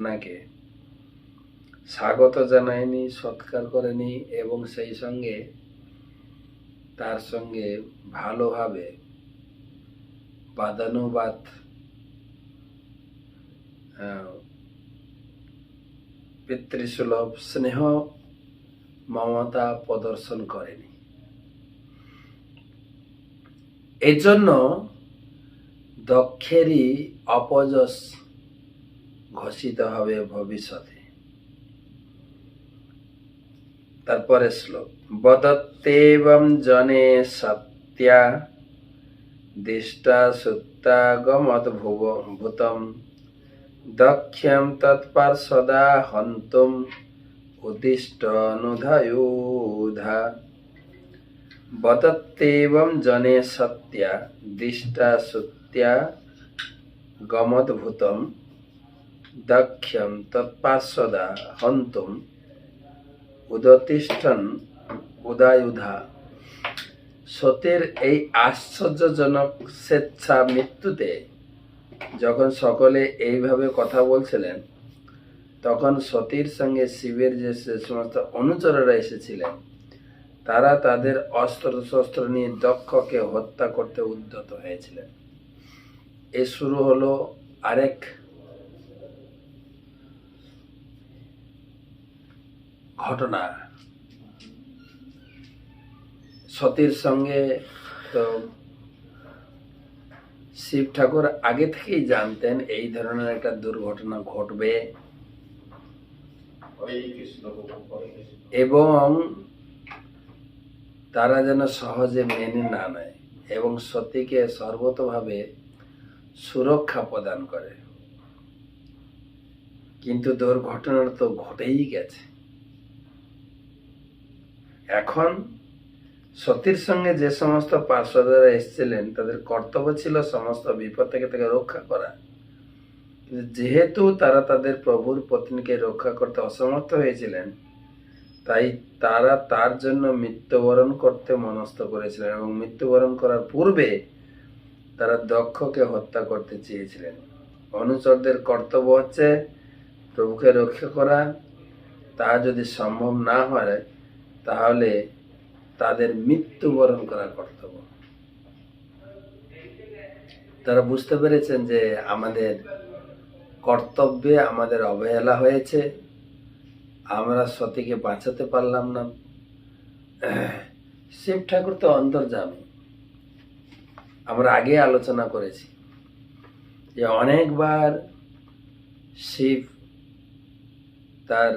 কন্যাকে স্বাগত জানায়নি, সৎকার করেনি এবং সেই সঙ্গে তার সঙ্গে ভালোভাবে বাদানুবাদ পিতৃসুলভ স্নেহ মমতা প্রদর্শন করেনি। এজন্য দক্ষেরই অপযশ ঘোষিত হবে ভবিষ্যতে। তারপরে শ্লোক বদত্তেবং জনে সত্যা, দিষ্টা সুত্তা গমদ্ভুব ভূতম। দক্ষম তৎপার্শ্বদা হন্তুম, উদিষ্ট অনুধয়ুধা বদত্তেবং জনে সত্যা, দিষ্টা সুত্য়া গমদ্ভূতম। দক্ষম তৎপার্শ্বদা হন্তুম উদতিষ্ঠন উদায়ুধা সতীর এই আশ্চর্যজনক স্বেচ্ছা মৃত্যুতে যখন সকলে এইভাবে কথা বলছিলেন, তখন সতীর সঙ্গে শিবের যে সমস্ত অনুচরেরা এসেছিলেন, তারা তাদের অস্ত্র শস্ত্র নিয়ে দক্ষকে হত্যা করতে উদ্যত হয়েছিলেন। এ শুরু হলো আরেক ঘটনা। সতীর সঙ্গে তো শিব ঠাকুর আগে থেকেই জানতেন এই ধরনের একটা দুর্ঘটনা ঘটবে। এবং তারা যেন সহজে মেনে না নেয় এবং সতীকে সর্বতভাবে সুরক্ষা প্রদান করে। কিন্তু দুর্ঘটনার তো ঘটেই গেছে। এখন সতীর সঙ্গে যে সমস্ত পার্শ্বদরা এসেছিলেন, তাদের কর্তব্য ছিল সমস্ত বিপদ থেকে তাকে রক্ষা করা। যেহেতু তারা তাদের প্রভুর পত্নীকে রক্ষা করতে অসমর্থ হয়েছিলেন, তাই তারা তার জন্য মৃত্যুবরণ করতে মনস্থ করেছিলেন এবং মৃত্যুবরণ করার পূর্বে তারা দক্ষকে হত্যা করতে চেয়েছিলেন। অনুচরদের কর্তব্য হচ্ছে প্রভুকে রক্ষা করা। তা যদি সম্ভব না হয় তাহলে তাদের মৃত্যুবরণ করা কর্তব্য। তারা বুঝতে পেরেছেন যে আমাদের কর্তব্যে আমাদের অবহেলা হয়েছে। আমরা সতীকে বাঁচাতে পারলাম না। শিব ঠাকুর তো অন্তর্জামী আমরা আগে আলোচনা করেছি যে অনেকবার শিব তার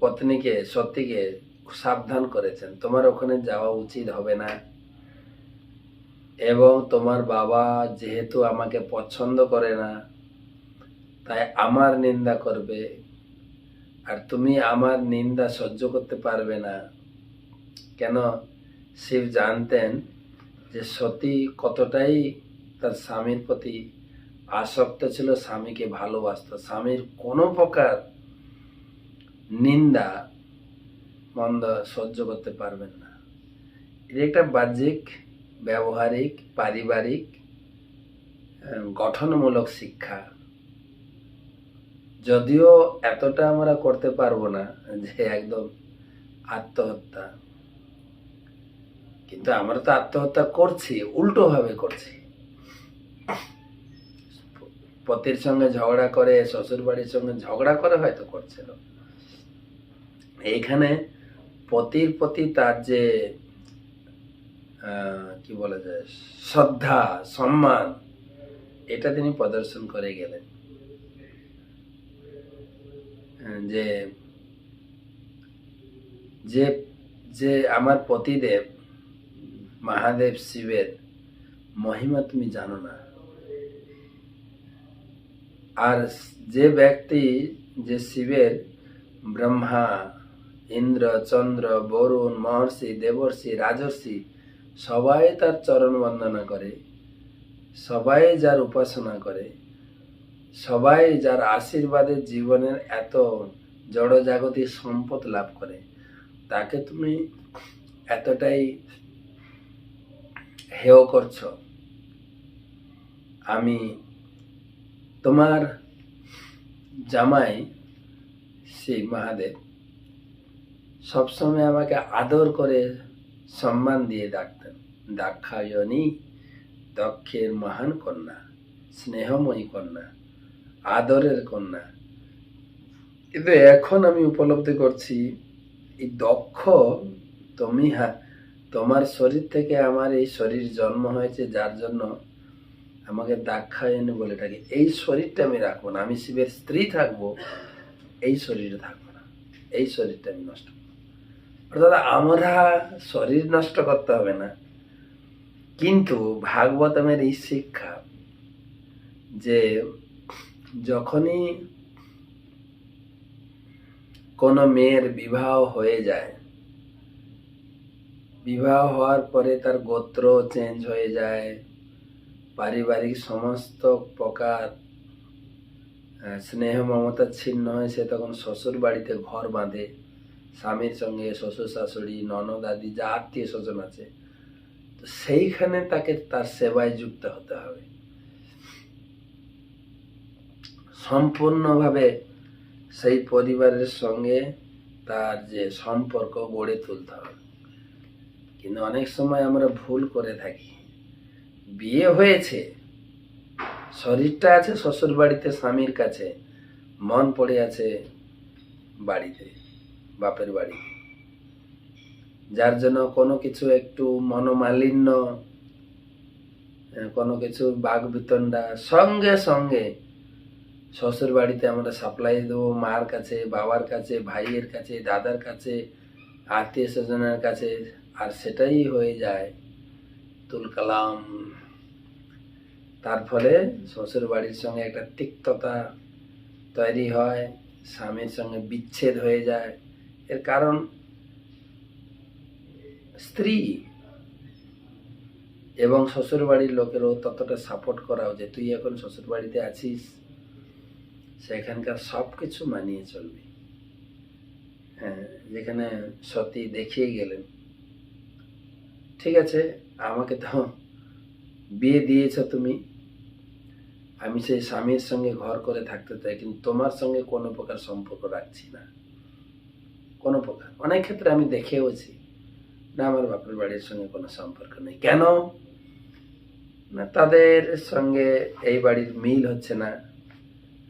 পত্নীকে সত্যিকে সাবধান করেছেন। তোমার ওখানে যাওয়া উচিত হবে না। এবং তোমার বাবা যেহেতু আমাকে পছন্দ করে না, তাই আমার নিন্দা করবে। আর তুমি আমার নিন্দা সহ্য করতে পারবে না। কেন? শিব জানতেন যে সতী কতটাই তার স্বামীর প্রতি আসক্ত ছিল, স্বামীকে ভালোবাসত। স্বামীর কোনো প্রকার নিন্দা মন্দ সহ্য করতে পারবেন না। এটা একটা বাহ্যিক, ব্যবহারিক, পারিবারিক গঠনমূলক শিক্ষা। যদিও এতটা আমরা করতে পারব না যে একদম আত্মহত্যা। কিন্তু আমরা তো আত্মহত্যা করছি উল্টো ভাবে করছি। পতির সঙ্গে ঝগড়া করে শ্বশুর বাড়ির সঙ্গে ঝগড়া করে হয়তো করছিল এইখানে পতির প্রতি তার যে কি বলা যায়, শ্রদ্ধা, সম্মান, এটা তিনি প্রদর্শন করে গেলেন। যে যে যে আমার পতিদেব, মহাদেব শিবের মহিমা তুমি জানো না। আর যে ব্যক্তি যে শিবের ব্রহ্মা ইন্দ্র, চন্দ্র, বরুণ, মহর্ষি, দেবর্ষি, রাজর্ষি, সবাই তার চরণ বন্দনা করে। সবাই যার উপাসনা করে। সবাই যার আশীর্বাদে জীবনের এত জড়জাগতিক সম্পদ লাভ করে। তাকে তুমি এতটাই হেয় করছ। আমি তোমার জামাই সেই মহাদেব। সবসময় আমাকে আদর করে সম্মান দিয়ে ডাকতেন। দাক্ষায়নী দক্ষের মহান কন্যা, স্নেহময়ী কন্যা, আদরের কন্যা। কিন্তু এখন আমি উপলব্ধি করছি, এই দক্ষ তুমি তোমার শরীর থেকে আমার এই শরীর জন্ম হয়েছে যার জন্য আমাকে দাক্ষায়নী বলে ডাকে। এই শরীরটা আমি রাখব না, আমি শিবের স্ত্রী থাকব, এই শরীরে থাকব না, এই শরীরটা আমি নষ্ট অর্থাৎ আমরা শরীর নষ্ট করতে হবে না। কিন্তু ভাগবতমের এই শিক্ষা যে যখনই কোনো মেয়ের বিবাহ হয়ে যায়, বিবাহ হওয়ার পরে তার গোত্র চেঞ্জ হয়ে যায়, পারিবারিক সমস্ত প্রকার স্নেহ মমতা ছিন্ন হয়ে সে তখন শ্বশুর বাড়িতে ঘর বাঁধে। স্বামীর সঙ্গে, শ্বশুর শাশুড়ি, ননদ আদি, যা আত্মীয় স্বজন আছে, তো সেইখানে তাকে তার সেবায় যুক্ত হতে হবে। সম্পূর্ণভাবে সেই পরিবারের সঙ্গে তার যে সম্পর্ক গড়ে তুলতে হবে। কিন্তু অনেক সময় আমরা ভুল করে থাকি। বিয়ে হয়েছে, শরীরটা আছে শ্বশুর বাড়িতে স্বামীর কাছে, মন পড়ে আছে বাড়িতে। বাপের বাড়ি। যার জন্য কোনো কিছু একটু মনোমালিন্য কোনো কিছু বাঘ বিতণ্ডা, সঙ্গে সঙ্গে শ্বশুর বাড়িতে আমরা সাপ্লাই দেবো মার কাছে, বাবার কাছে, ভাইয়ের কাছে, দাদার কাছে, আত্মীয় স্বজনের কাছে। আর সেটাই হয়ে যায় তুলকালাম তার ফলে শ্বশুর বাড়ির সঙ্গে একটা তিক্ততা তৈরি হয়, স্বামীর সঙ্গে বিচ্ছেদ হয়ে যায়। এর কারণ, স্ত্রী এবং শ্বশুর বাড়ির লোকেরও ততটা সাপোর্ট করা যে তুই এখন শ্বশুর বাড়িতে আছিস, সেখানকার সব কিছু মানিয়ে চলবি। হ্যাঁ যেখানে সতী দেখিয়ে গেলেন। ঠিক আছে, আমাকে তো বিয়ে দিয়েছ তুমি। আমি সেই স্বামীর সঙ্গে ঘর করে থাকতে চাই, কিন্তু তোমার সঙ্গে কোনো প্রকার সম্পর্ক রাখছি না। কোনো প্রকার। অনেক ক্ষেত্রে আমি দেখেওছি না আমার বাপের বাড়ির সঙ্গে কোনো সম্পর্ক নেই। কেন? না, তাদের সঙ্গে এই বাড়ির মিল হচ্ছে না।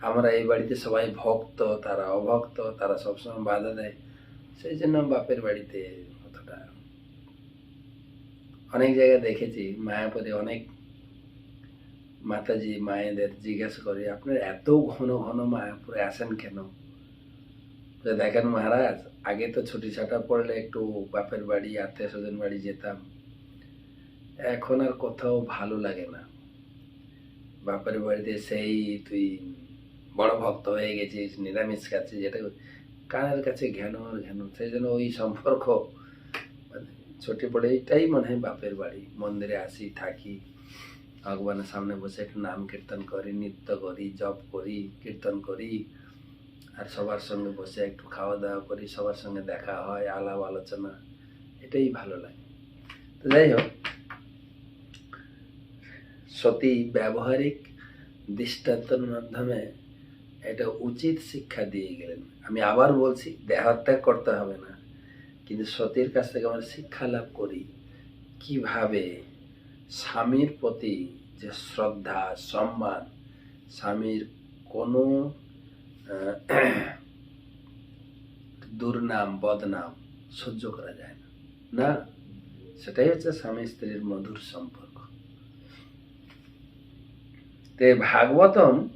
আমরা এই বাড়িতে সবাই ভক্ত, তারা অভক্ত, তারা সবসময় বাধা দেয়। সেই জন্য বাপের বাড়িতে অতটা অনেক জায়গায় দেখেছি, মায়াপুরে অনেক মাতাজি, মায়েদের জিজ্ঞাসা করি, আপনার এত ঘন ঘন মায়াপুরে আসেন কেন? তো দেখেন মহারাজ, আগে তো ছুটি ছাটা পড়লে একটু বাপের বাড়ি আত্মীয় স্বজন বাড়ি যেতাম। এখন আর কোথাও ভালো লাগে না। বাপের বাড়িতে সেই তুই বড় ভক্ত হয়ে গেছিস, নিরামিষ খাচ্ছিস, যেটা কানের কাছে ঘেন আর ঘেন সেই জন্য ওই সম্পর্ক। মানে ছুটি পড়ে এইটাই মনে হয় বাপের বাড়ি। মন্দিরে আসি, থাকি, ভগবানের সামনে বসে একটু নাম কীর্তন করি, নৃত্য করি, জপ করি, কীর্তন করি। আর সবার সঙ্গে বসে একটু খাওয়া দাওয়া করি, সবার সঙ্গে দেখা হয়, আলাপ আলোচনা, এটাই ভালো লাগে। তো যাই হোক, সতী ব্যবহারিক দৃষ্টান্তর মাধ্যমে এটা উচিত শিক্ষা দিয়ে গেলেন। আমি আবার বলছি, দেহত্যাগ করতে হবে না। কিন্তু সতীর কাছ থেকে আমরা শিক্ষা লাভ করি, কীভাবে স্বামীর প্রতি যে শ্রদ্ধা, সম্মান, স্বামীর কোনো দুর্নাম, বদনাম সহ্য করা যায় না। না, সেটাই হচ্ছে স্বামী স্ত্রীর মধুর সম্পর্ক। তে ভাগবতম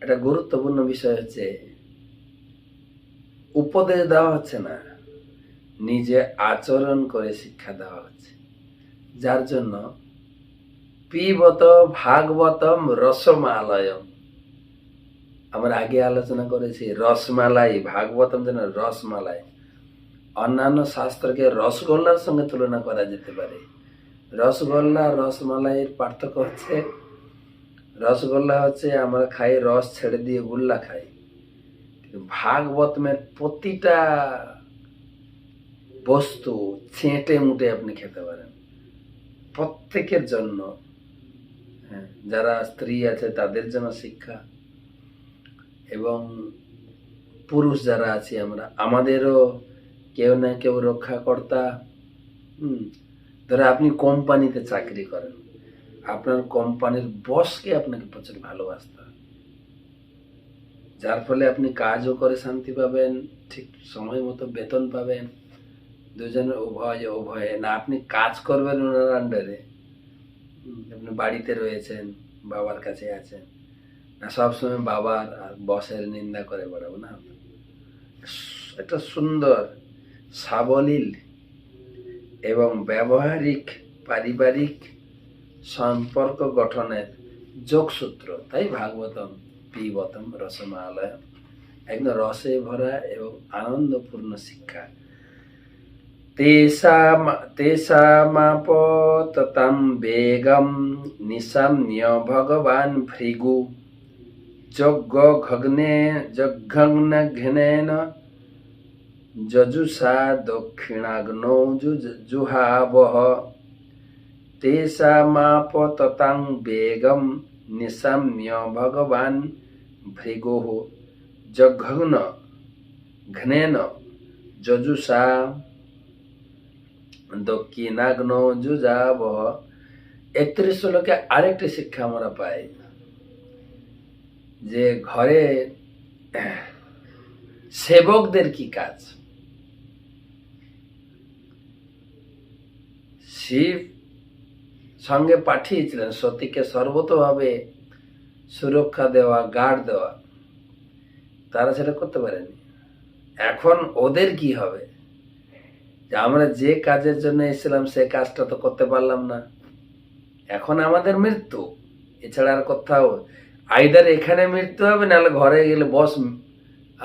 একটা গুরুত্বপূর্ণ বিষয় হচ্ছে, উপদেশ দেওয়া হচ্ছে না, নিজে আচরণ করে শিক্ষা দেওয়া হচ্ছে। যার জন্য পিবত ভাগবতম রসমালয়ম। আমরা আগে আলোচনা করেছি রসমালাই ভাগবতম যেন রসমালাই। অন্যান্য শাস্ত্রকে রসগোল্লার সঙ্গে তুলনা করা যেতে পারে। রসগোল্লা রসমালাইয়ের পার্থক্য হচ্ছে রসগোল্লা হচ্ছে আমরা খাই রস ছেড়ে দিয়ে গোল্লা খাই। ভাগবতমের প্রতিটা বস্তু ছেঁটে মুটে আপনি খেতে পারেন। প্রত্যেকের জন্য হ্যাঁ, যারা স্ত্রী আছে তাদের জন্য শিক্ষা। এবং পুরুষ যারা আছি আমরা, আমাদেরও কেউ না কেউ রক্ষাকর্তা। হুম, ধরো আপনি কোম্পানিতে চাকরি করেন, আপনার কোম্পানির বসকে আপনাকে প্রচুর ভালোবাসতে যার ফলে আপনি কাজও করে শান্তি পাবেন, ঠিক সময় মতো বেতন পাবেন দুজনের উভয় উভয়ে। না, আপনি কাজ করবেন ওনার আন্ডারে আপনি বাড়িতে রয়েছেন, বাবার কাছে আছেন। সবসময় বাবার আর বসের নিন্দা করে বেড়াবো না? একটা সুন্দর, সাবলীল এবং ব্যবহারিক, পারিবারিক সম্পর্ক গঠনের যোগসূত্র। তাই ভাগবতম পিবতম রসমালয় একদম রসে ভরা এবং আনন্দপূর্ণ শিক্ষা। তেষাম তেষামাপততাম বেগম নিশাম্য ভগবান ভৃগু যজ্ঞ ঘগ্নে যজ্ঞগ্ন ঘ্নেন যজুষা দক্ষিণাগ্নৌ জুজ- জুহাবহ তেষামাপততাং বেগম নিশাম্য ভগবান ভৃগুः জঘগ্ন ঘ্নেন যজুষা দক্ষিণাগ্ন যুজাবহ একত্রিশ শ্লোকে আরেকটি শিক্ষা আমরা পাই যে ঘরে সেবকদের কি কাজ? শিব সঙ্গে পাঠিয়েছিলেন সতীকে সর্বতভাবে সুরক্ষা দেওয়া গার্ড দেওয়া। তারা সেটা করতে পারেনি। এখন ওদের কি হবে? যে আমরা যে কাজের জন্য এসেছিলাম, সে কাজটা তো করতে পারলাম না। এখন আমাদের মৃত্যু। এছাড়া আর কোথাও আইদার এখানে মৃত্যু হবে, নাহলে ঘরে গেলে বস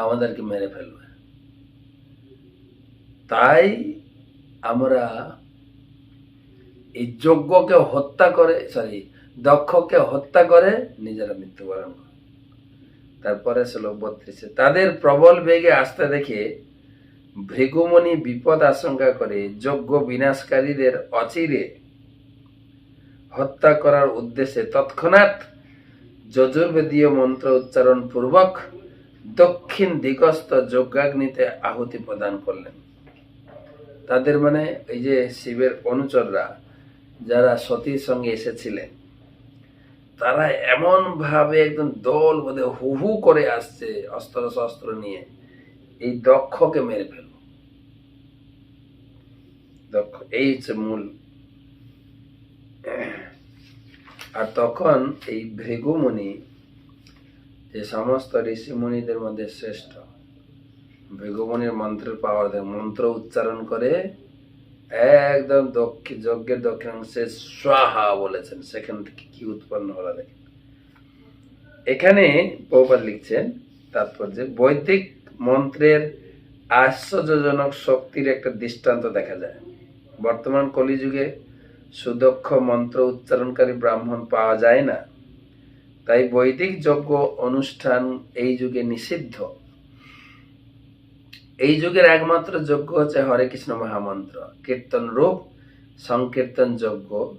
আমাদেরকে মেরে ফেলবে। তাই আমরা এই যজ্ঞকে হত্যা করে সরি দক্ষকে হত্যা করে নিজেরা মৃত্যুবরণ করে। তারপরে শ্লোক বত্রিশে, তাদের প্রবল বেগে আসতে দেখে ভৃগুমণি বিপদ আশঙ্কা করে যজ্ঞ বিনাশকারীদের অচিরে হত্যা করার উদ্দেশ্যে তৎক্ষণাৎ যজুর্বেদীয় মন্ত্র উচ্চারণ পূর্বক দক্ষিণ দিগস্থ যজ্ঞাগ্নিতে আহুতি প্রদান করলেন। তাদের মানে এই যে শিবের অনুচররা যারা সতীর সঙ্গে এসেছিলেন, তারা এমন ভাবে একদম দল বোধে হু হু করে আসছে অস্ত্র শস্ত্র নিয়ে, এই দক্ষকে মেরে ফেলব দক্ষ, এই হচ্ছে মূল আর তখন এই ভৃগুমুনি যে সমস্ত ঋষি মুনিদের মধ্যে শ্রেষ্ঠ, ভৃগুমুনির মন্ত্রের পাওয়ার দেয়, মন্ত্র উচ্চারণ করে একদম দক্ষিণ যজ্ঞের দক্ষিণাংশে স্বাহা বলেছেন। সেখান থেকে কি উৎপন্ন হলো দেখেন। এখানে বহুপাত লিখছেন তাৎপর্য, বৈদিক মন্ত্রের আশ্চর্যজনক শক্তির একটা দৃষ্টান্ত দেখা যায়। বর্তমান কলিযুগে সুদক্ষ মন্ত্র উচ্চারণকারী ব্রাহ্মণ পাওয়া যায় না। তাই বৈদিক যজ্ঞ অনুষ্ঠান এই যুগে নিষিদ্ধ। এই যুগের একমাত্র যজ্ঞ হচ্ছে হরে কৃষ্ণ মহামন্ত্র। কীর্তন রূপ, সংকীর্তন যজ্ঞ।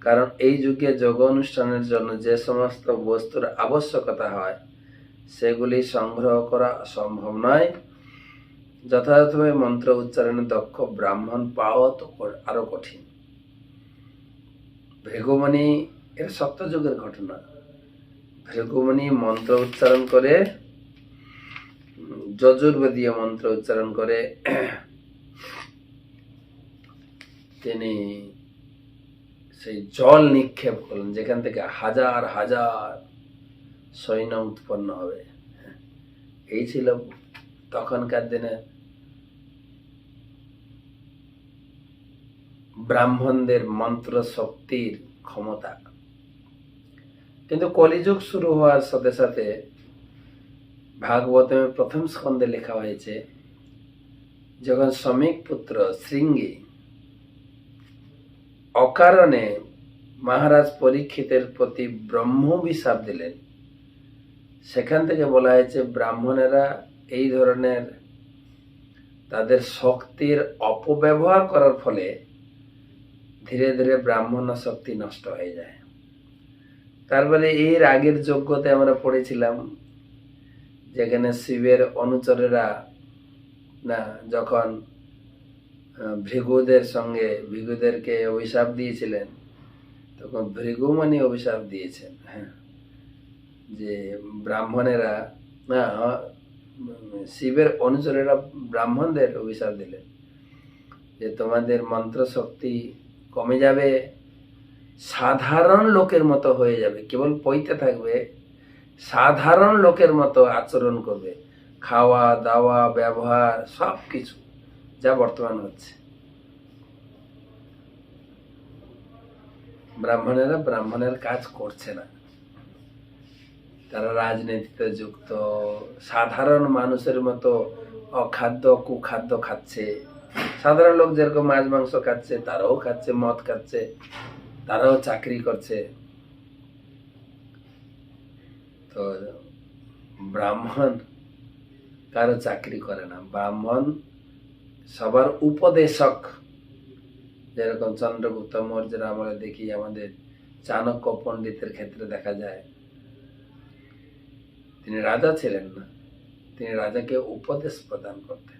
কারণ এই যুগে যজ্ঞ অনুষ্ঠানের জন্য যে সমস্ত বস্তুর আবশ্যকতা হয়, সেগুলি সংগ্রহ করা সম্ভব নয়। যথাযথভাবে মন্ত্র উচ্চারণে দক্ষ ব্রাহ্মণ পাওয়া তো ক- আরও কঠিন। ভৃগুমণি এর সত্যযুগের ঘটনা। ভৃগুমণি মন্ত্র উচ্চারণ করে, যজুর্বেদীয় মন্ত্র উচ্চারণ করে, তিনি সেই জল নিক্ষেপ করলেন, যেখান থেকে হাজার হাজার সৈন্য উৎপন্ন হবে। এই ছিল তখনকার দিনে ব্রাহ্মণদের মন্ত্র শক্তির ক্ষমতা। কিন্তু কলিযুগ শুরু হওয়ার সাথে সাথে ভাগবতমের প্রথম স্কন্ধে লেখা হয়েছে, যখন শ্রমিক পুত্র শৃঙ্গী অকারণে মহারাজ পরীক্ষিতের প্রতি ব্রহ্ম ব্রহ্মভিশাপ দিলেন। সেখান থেকে বলা হয়েছে, ব্রাহ্মণেরা এই ধরনের তাদের শক্তির অপব্যবহার করার ফলে ধীরে ধীরে ব্রাহ্মণ শক্তি নষ্ট হয়ে যায়। তারপরে এর আগের যোগ্যতে আমরা পড়েছিলাম, যেখানে শিবের অনুচরেরা না, যখন ভৃগুদের সঙ্গে ভৃগুদেরকে অভিশাপ দিয়েছিলেন, তখন ভৃগুমানি অভিশাপ দিয়েছেন হ্যাঁ। যে ব্রাহ্মণেরা, না, শিবের অনুচরেরা ব্রাহ্মণদের অভিশাপ দিলেন, যে তোমাদের মন্ত্র শক্তি কমে যাবে, সাধারণ লোকের মতো হয়ে যাবে, কেবল পইতে থাকবে, সাধারণ লোকের মতো আচরণ করবে, খাওয়া, দাওয়া, ব্যবহার সব কিছু যা বর্তমান হচ্ছে। ব্রাহ্মণেরা ব্রাহ্মণের কাজ করছে না। তারা রাজনীতিতে যুক্ত, সাধারণ মানুষের মতো অখাদ্য, কুখাদ্য খাচ্ছে। সাধারণ লোক যেরকম মাছ, মাংস খাচ্ছে, তারাও খাচ্ছে, মদ খাচ্ছে, তারাও চাকরি করছে। তো ব্রাহ্মণ কারও চাকরি করে না। ব্রাহ্মণ সবার উপদেশক। যেরকম চন্দ্রগুপ্ত মৌর্যের আমরা দেখি, আমাদের চাণক্য পণ্ডিতের ক্ষেত্রে দেখা যায়, তিনি রাজা ছিলেন না, তিনি রাজাকে উপদেশ প্রদান করতেন।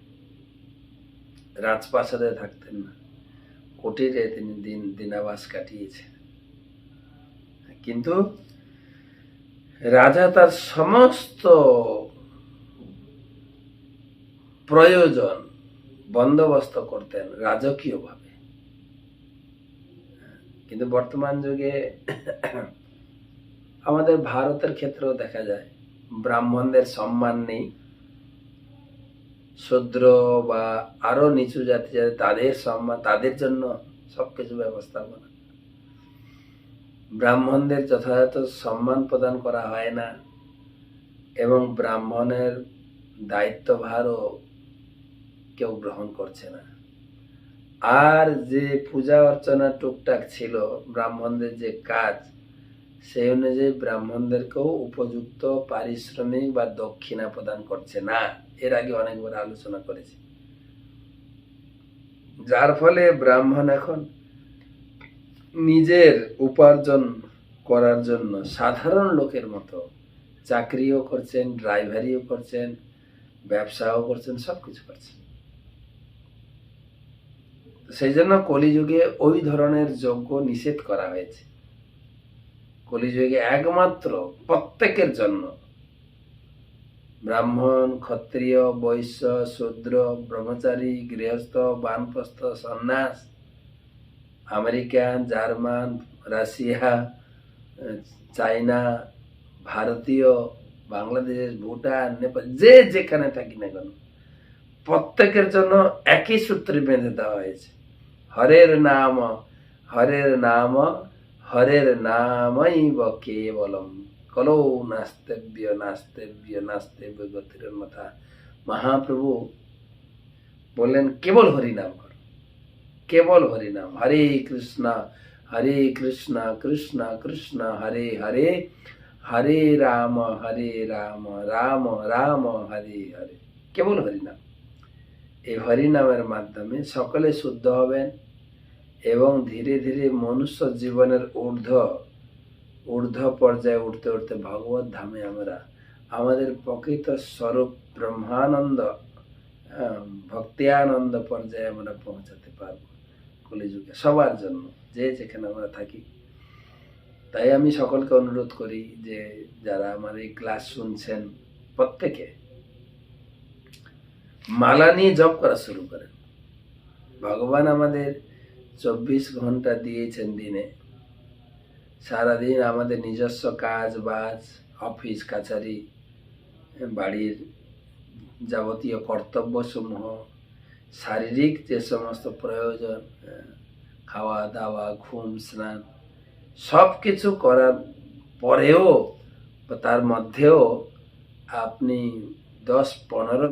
রাজপ্রাসাদে থাকতেন না। কুটিরে তিনি দিন দিনাবাস কাটিয়েছেন। কিন্তু রাজা তার সমস্ত প্রয়োজন বন্দোবস্ত করতেন রাজকীয়ভাবে। কিন্তু বর্তমান যুগে আমাদের ভারতের ক্ষেত্রেও দেখা যায়, ব্রাহ্মণদের সম্মান নেই। শূদ্র বা আরও নিচু জাতি যাতে তাদের সম্মান, তাদের জন্য সবকিছু ব্যবস্থাপনা ব্রাহ্মণদের যথাযথ সম্মান প্রদান করা হয় না এবং ব্রাহ্মণের দায়িত্বভারও কেউ গ্রহণ করছে না। আর যে পূজা অর্চনা টুকটাক ছিল ব্রাহ্মণদের যে কাজ, সেই অনুযায়ী ব্রাহ্মণদেরকেও উপযুক্ত পারিশ্রমিক বা দক্ষিণা প্রদান করছে না। এর আগে অনেকবার আলোচনা করেছি। যার ফলে ব্রাহ্মণ এখন নিজের উপার্জন করার জন্য সাধারণ লোকের মতো চাকরিও করছেন, ড্রাইভারিও করছেন, ব্যবসাও করছেন সব কিছু করছেন। সেই জন্য কলিযুগে ওই ধরনের যজ্ঞ নিষেধ করা হয়েছে। কলিযুগে একমাত্র প্রত্যেকের জন্য ব্রাহ্মণ, ক্ষত্রিয়, বৈশ্য, শূদ্র, ব্রহ্মচারী, গৃহস্থ, বানপ্রস্থ, সন্ন্যাস, আমেরিকান, জার্মান, রাশিয়া চায়না ভারতীয়, বাংলাদেশ, ভুটান, নেপাল, যে যেখানে থাকি না কেন, প্রত্যেকের জন্য একই সূত্রে বেঁধে দেওয়া হয়েছে। হরের নাম হরের নাম, হরের নামই কেবলম কলো নাস্তেব্য নাস্তেব্য নাস্তেব্য গতির মাথা মহাপ্রভু বললেন কেবল হরিনাম করো কেবল হরিনাম হরে কৃষ্ণ হরে কৃষ্ণ কৃষ্ণ কৃষ্ণ হরে হরে হরে রাম হরে রাম রাম রাম হরে হরে কেবল হরিনাম এই হরিনামের মাধ্যমে সকলে শুদ্ধ হবেন এবং ধীরে ধীরে মনুষ্য জীবনের ঊর্ধ্ব ঊর্ধ্ব পর্যায়ে উঠতে উঠতে ভগবত ধামে আমরা আমাদের প্রকৃত স্বরূপ ব্রহ্মানন্দ ভক্তিয়ানন্দ পর্যায়ে আমরা পৌঁছাতে পারব কলিযুগে। সবার জন্য, যে যেখানে আমরা থাকি। তাই আমি সকলকে অনুরোধ করি যে যারা আমার এই ক্লাস শুনছেন, প্রত্যেকে মালা নিয়ে জপ করা শুরু করেন। ভগবান আমাদের চব্বিশ ঘণ্টা দিয়েছেন দিনে। সারাদিন আমাদের নিজস্ব কাজ, বাজ, অফিস, কাছারি, বাড়ির যাবতীয় কর্তব্যসমূহ, শারীরিক যে সমস্ত প্রয়োজন খাওয়া দাওয়া ঘুম, স্নান সব কিছু করার পরেও তার মধ্যেও আপনি দশ পনেরো